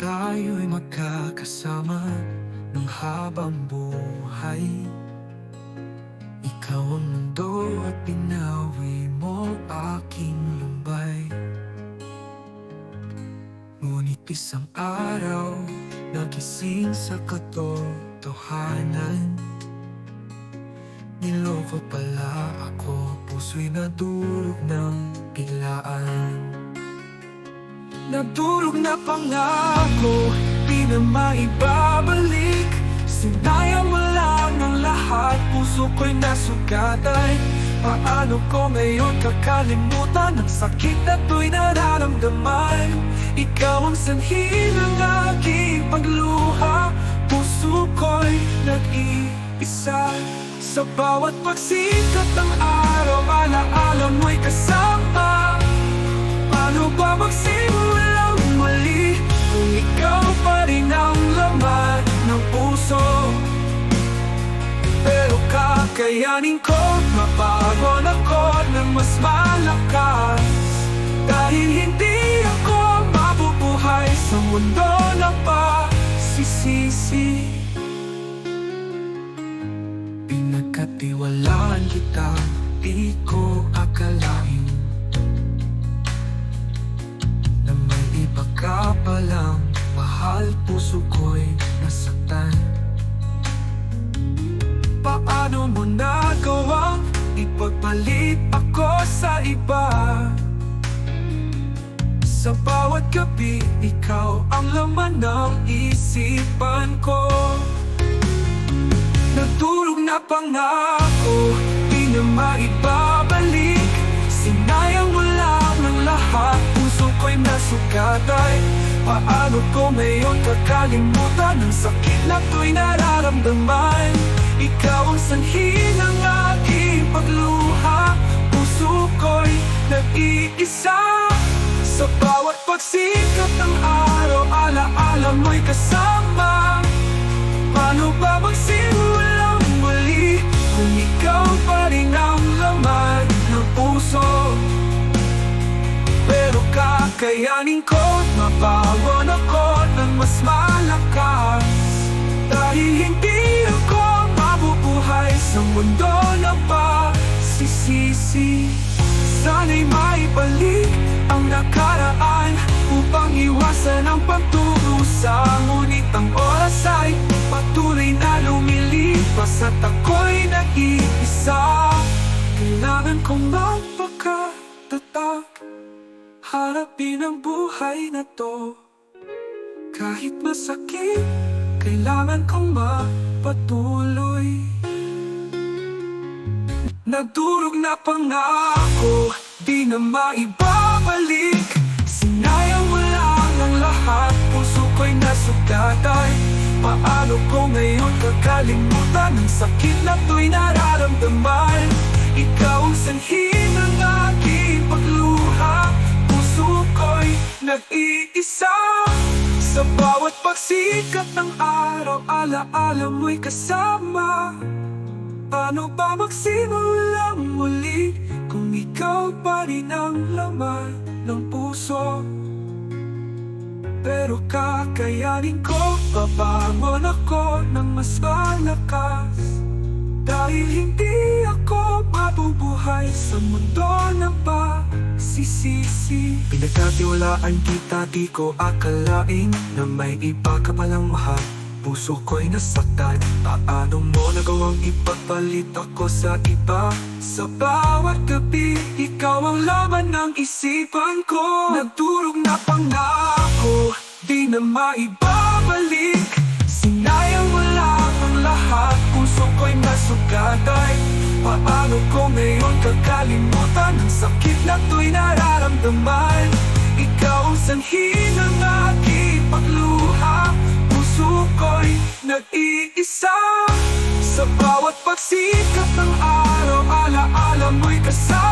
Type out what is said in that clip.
tayo'y magkakasama ng habang buhay. Ikaw ang mundo at pinawi mo aking lumbay. Ngunit isang araw, nagising sa katotohanan. Niloko pala ako, puso'y nadurog ng biglaan Nadurog na pangako, di na maibabalik. Sinayang mo lang ang lahat, puso ko'y nasugatan. Paano ko ngayon kakalimutan ang sakit na to'y nararamdaman? Ikaw ang sanhi ng aking pagluha Puso ko'y nag-iisa. Sa bawat pagsikat ng araw, alaala mo'y kasama. Paano ba magsimulang kakayanin ko Mapagon ako ng mas malakas. Dahil hindi ako mabubuhay Sa mundo na pasisisi. Pinagkatiwalaan kita Di ko akalain na may iba ka palang mahal puso ko'y nasaktan ipagpalit ako sa iba? Sa bawat gabi, ikaw ang laman ng isipan ko. Natulog na pangako, di na maibabalik. Sinayang mo lang ang lahat, puso ko'y nasugatan Paano ko ngayon kakalimutan ang sakit na to'y nararamdaman pagsikat ng araw, alaala mo'y kasama. Paano ba magsimulang muli Kung ikaw pa rin ang laman ng puso? Pero kakayanin ko Mabawan ako ng mas malakas At ako'y nag-iisa Kailangan kong magpakatatag Harapin ang buhay na to. Kahit masakit Kailangan kong magpatuloy Nagdurog na pangako Di na maibabalik. Sinayang lang ang lahat Puso ko'y nasugatan Paano ko ngayon sakit na to'y nararamdaman. Ikaw ang sanhi ng aking pagluha. Puso ko'y nag-iisa. Sa bawat pagsikat ng araw Alaala mo'y kasama. Paano ba magsimulang muli Kung ikaw pa rin ang laman ng puso Pero kakayanin ko Babangon ako ng mas malakas. Dahil hindi ako mabubuhay Sa mundo ng pasisisi Pinagkatiwalaan kita Di ko akalain Na may iba ka palang mahal Puso ko'y nasaktan. Paano mo nagawang ipagpalit ako sa iba? Sa bawat gabi Ikaw ang laman ng isipan ko. Nagdurog na pangako Di na maibabalik. Sinayang lang ang lahat Puso ko'y nasugatan Paano ko ngayon kakalimutan Ang sakit na to'y nararamdaman? Ikaw ang sanhi ng aking pagluha nag-iisa Sa bawat pagsikat ng araw Alaala mo'y kasama.